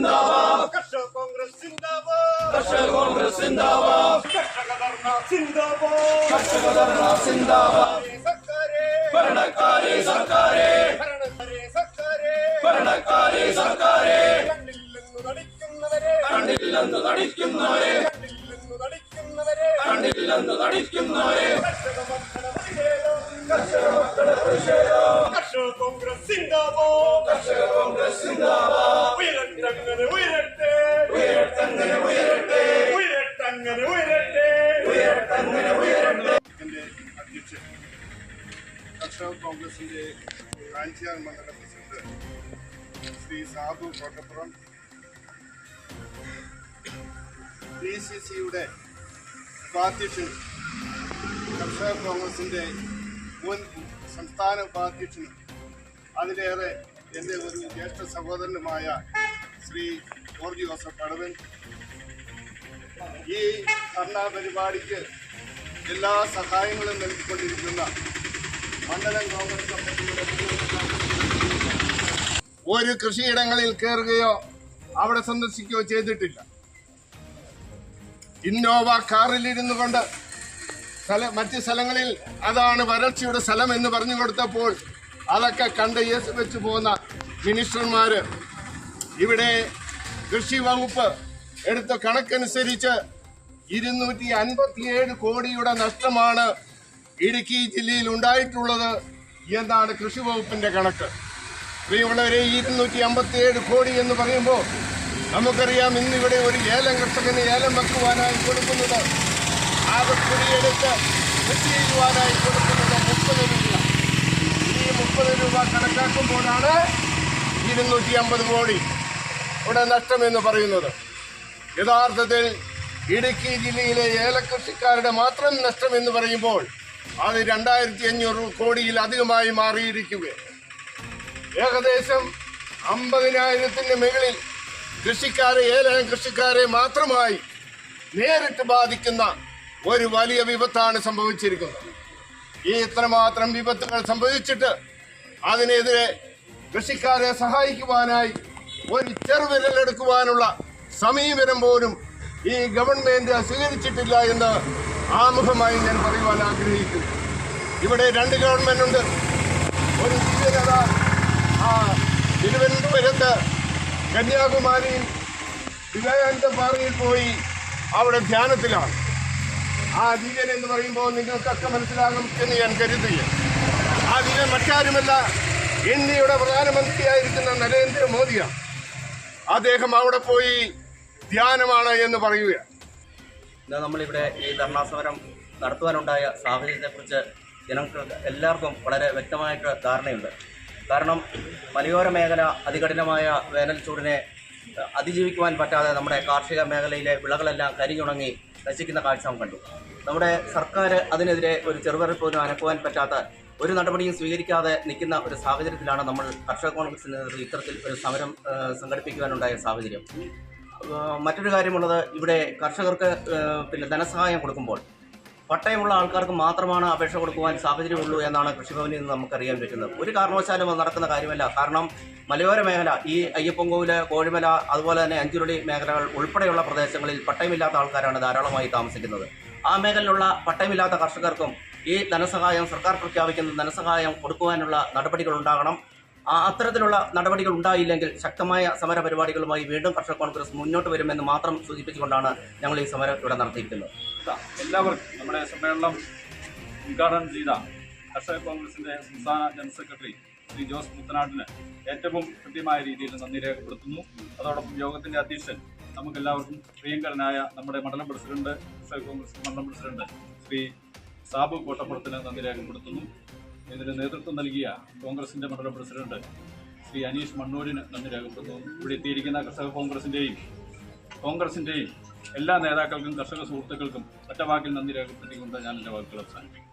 സിന്ദാബാദ്. കർഷക കോൺഗ്രസ് സിന്ദാബാദ്. കർഷക കോൺഗ്രസ് സിന്ദാബാദ്. കർഷക ധർണ സിന്ദാബാദ്. കർഷക ധർണ സിന്ദാബാദ്. സർക്കാരേ. ഭരണക്കാരെ സർക്കാരെ. ഭരണക്കാരെ സർക്കാരേ. ഭരണക്കാരെ സർക്കാരെ. കണ്ടില്ലെന്നു നടിക്കുന്നവരെ കണ്ടില്ലെന്ന് നടിക്കുന്നവരെ കണ്ടില്ലെന്നു നടിക്കുന്നവരെ കണ്ടില്ലെന്ന് നടിക്കുന്നവരെ കർഷക മക്കളെ പ്രതിഷേധം. കർഷക കോൺഗ്രസ് സിന്ദാബാദ്. കർഷക കോൺഗ്രസ് സിന്ദാബാദ് ഉയരട്ടങ്ങനെ ഉയരട്ടെ. ഉയരട്ടങ്ങനെ ഉയരട്ടെ. ഉയരട്ടങ്ങനെ ഉയരട്ടെ. ഉയരട്ടങ്ങനെ ഉയരട്ടെ. അധ്യക്ഷൻ. കർഷക കോൺഗ്രസിന്റെ കാഞ്ചിയാർ മണ്ഡലം പ്രസിഡന്റ് ശ്രീ സാധു കോട്ടപ്പുറം. ഡി സി സിയുടെ ഉപാധ്യക്ഷൻ കർഷക കോൺഗ്രസിന്റെ മുൻ സംസ്ഥാന ഉപാധ്യക്ഷനും അതിലേറെ എന്റെ ഒരു ജ്യേഷ്ഠ സഹോദരനുമായ ശ്രീ ജോർജ് ജോസഫ് അടവൻ ഈ ധർണാ പരിപാടിക്ക് എല്ലാ സഹായങ്ങളും നൽകിക്കൊണ്ടിരിക്കുന്ന മണ്ഡലം കോൺഗ്രസ് കമ്മിറ്റിയുടെ ഒരു കൃഷിയിടങ്ങളിൽ കയറുകയോ അവിടെ സന്ദർശിക്കുകയോ ചെയ്തിട്ടില്ല. ഇന്നോവ കാറിലിരുന്നു കൊണ്ട് സ്ഥല മറ്റ് സ്ഥലങ്ങളിൽ അതാണ് വരൾച്ചയുടെ സ്ഥലം എന്ന് പറഞ്ഞു കൊടുത്തപ്പോൾ അതൊക്കെ കണ്ട് യേസ് വെച്ച് പോകുന്ന മിനിസ്റ്റർമാര് ഇവിടെ കൃഷി വകുപ്പ് എടുത്ത കണക്കനുസരിച്ച് ഇരുന്നൂറ്റി അൻപത്തിയേഴ് കോടിയുടെ നഷ്ടമാണ് ഇടുക്കി ജില്ലയിൽ ഉണ്ടായിട്ടുള്ളത് എന്നാണ് കൃഷി വകുപ്പിന്റെ കണക്ക്. പ്രിയമുള്ളവരെ ഇരുന്നൂറ്റി അമ്പത്തിയേഴ് കോടി എന്ന് പറയുമ്പോൾ നമുക്കറിയാം ഇന്നിവിടെ ഒരു ഏലം കർഷകന് ഏലം വെക്കുവാനായി കൊടുക്കുന്നത്. ആ കുടിയെടുത്ത് കൃഷി ചെയ്യുവാനായി കൊടുക്കുന്നത് മുപ്പത് രൂപ മുപ്പത് രൂപ കണക്കാക്കുമ്പോഴാണ് ഇരുന്നൂറ്റി അമ്പത് കോടി ഇവിടെ നഷ്ടമെന്ന് പറയുന്നത്. യഥാർത്ഥത്തിൽ ഇടുക്കി ജില്ലയിലെ ഏലകൃഷിക്കാരുടെ മാത്രം നഷ്ടം എന്ന് പറയുമ്പോൾ അത് രണ്ടായിരത്തി അഞ്ഞൂറ് കോടിയിൽ അധികമായി മാറിയിരിക്കുക ഏകദേശം അമ്പതിനായിരത്തിന് മുകളിൽ കൃഷിക്കാരെ ഏലം കൃഷിക്കാരെ മാത്രമായി നേരിട്ട് ബാധിക്കുന്ന ഒരു വലിയ വിപത്താണ് സംഭവിച്ചിരിക്കുന്നത്. ഈ ഇത്രമാത്രം വിപത്തുകൾ സംഭവിച്ചിട്ട് അതിനെതിരെ കൃഷിക്കാരെ സഹായിക്കുവാനായി ഒരു ചെറുവിരലെടുക്കുവാനുള്ള സമീപനം പോലും ഈ ഗവൺമെന്റ് സ്വീകരിച്ചിട്ടില്ല എന്ന് ആമുഖമായി ഞാൻ പറയുവാൻ ആഗ്രഹിക്കുന്നു. ഇവിടെ രണ്ട് ഗവൺമെന്റ് ഉണ്ട്. ഒരു തിരുവനന്തപുരത്ത് കന്യാകുമാരിയിൽ വിവേകാനന്ദ പാറയിൽ പോയി അവിടെ ധ്യാനത്തിലാണ്. ആ ദിവ്യൻ എന്ന് പറയുമ്പോൾ നിങ്ങൾക്കൊക്കെ മനസ്സിലാകും എന്ന് ഞാൻ കരുതുകയാണ്. ദിവ്യൻ മറ്റാരുമല്ല. ഇന്ത്യയുടെ പ്രധാനമന്ത്രിയായിരിക്കുന്ന നരേന്ദ്രമോദിയാണ്. അദ്ദേഹം അവിടെ പോയി ധ്യാനമാണ് എന്ന് പറയുക നമ്മളിവിടെ ഈ ധർണാ സമരം നടത്തുവാനുണ്ടായ സാഹചര്യത്തെക്കുറിച്ച് ജനങ്ങൾക്ക് എല്ലാവർക്കും വളരെ വ്യക്തമായിട്ട് ധാരണയുണ്ട്. കാരണം മലയോര മേഖല അതികഠിനമായ വേനൽ ചൂടിനെ അതിജീവിക്കുവാൻ പറ്റാതെ നമ്മുടെ കാർഷിക മേഖലയിലെ വിളകളെല്ലാം കരിഞ്ഞുണങ്ങി നശിക്കുന്ന കാഴ്ച കണ്ടു. നമ്മുടെ സർക്കാർ അതിനെതിരെ ഒരു ചെറുപറ പോലും അനക്കുവാൻ പറ്റാത്ത ഒരു നടപടിയും സ്വീകരിക്കാതെ നിൽക്കുന്ന ഒരു സാഹചര്യത്തിലാണ് നമ്മൾ കർഷക കോൺഗ്രസിന് ഇത്തരത്തിൽ ഒരു സമരം സംഘടിപ്പിക്കുവാനുണ്ടായ സാഹചര്യം. മറ്റൊരു കാര്യമുള്ളത് ഇവിടെ കർഷകർക്ക് പിന്നെ ധനസഹായം കൊടുക്കുമ്പോൾ പട്ടയമുള്ള ആൾക്കാർക്ക് മാത്രമാണ് അപേക്ഷ കൊടുക്കുവാൻ സാഹചര്യമുള്ളൂ എന്നാണ് കൃഷിഭവനിൽ നിന്ന് നമുക്കറിയാൻ പറ്റുന്നത്. ഒരു കാരണവശാലും അത് നടക്കുന്ന കാര്യമല്ല. കാരണം മലയോര മേഖല ഈ അയ്യപ്പൻകോവിൽ കോഴിമല അതുപോലെ തന്നെ അഞ്ചുരുളി മേഖലകൾ ഉൾപ്പെടെയുള്ള പ്രദേശങ്ങളിൽ പട്ടയമില്ലാത്ത ആൾക്കാരാണ് ധാരാളമായി താമസിക്കുന്നത്. ആ മേഖലയിലുള്ള പട്ടയമില്ലാത്ത കർഷകർക്കും ഈ ധനസഹായം സർക്കാർ പ്രഖ്യാപിക്കുന്ന ധനസഹായം കൊടുക്കുവാനുള്ള നടപടികൾ ഉണ്ടാകണം. അത്തരത്തിലുള്ള നടപടികൾ ഉണ്ടായില്ലെങ്കിൽ ശക്തമായ സമര പരിപാടികളുമായി വീണ്ടും കർഷക കോൺഗ്രസ് മുന്നോട്ട് വരുമെന്ന് മാത്രം സൂചിപ്പിച്ചുകൊണ്ടാണ് ഞങ്ങൾ ഈ സമരം ഇവിടെ നടത്തിയിരിക്കുന്നത്. എല്ലാവർക്കും നമ്മുടെ സമ്മേളനം ഉദ്ഘാടനം ചെയ്ത കർഷക കോൺഗ്രസിന്റെ സംസ്ഥാന ജനറൽ സെക്രട്ടറി ശ്രീ ജോസ് മുത്തനാട്ടിന് ഏറ്റവും കൃത്യമായ രീതിയിൽ നന്ദി രേഖപ്പെടുത്തുന്നു. അതോടൊപ്പം യോഗത്തിന്റെ അധ്യക്ഷൻ നമുക്കെല്ലാവർക്കും പ്രിയങ്കരനായ നമ്മുടെ മണ്ഡലം പ്രസിഡന്റ് കർഷക കോൺഗ്രസ് മണ്ഡലം പ്രസിഡന്റ് ശ്രീ സാബു കോട്ടപ്പുറത്തിന് നന്ദി രേഖപ്പെടുത്തുന്നു. ഇതിന് നേതൃത്വം നൽകിയ കോൺഗ്രസിന്റെ മണ്ഡലം പ്രസിഡന്റ് ശ്രീ അനീഷ് മണ്ണൂരിന് നന്ദി രേഖപ്പെടുത്തുന്നു. ഇവിടെ എത്തിയിരിക്കുന്ന കർഷക കോൺഗ്രസിന്റെയും കോൺഗ്രസിന്റെയും എല്ലാ നേതാക്കൾക്കും കർഷക സുഹൃത്തുക്കൾക്കും ഒറ്റവാക്കിൽ നന്ദി രേഖപ്പെടുത്തിക്കൊണ്ട് ഞാൻ എന്റെ വാക്കുകൾ അവസാനിപ്പിക്കും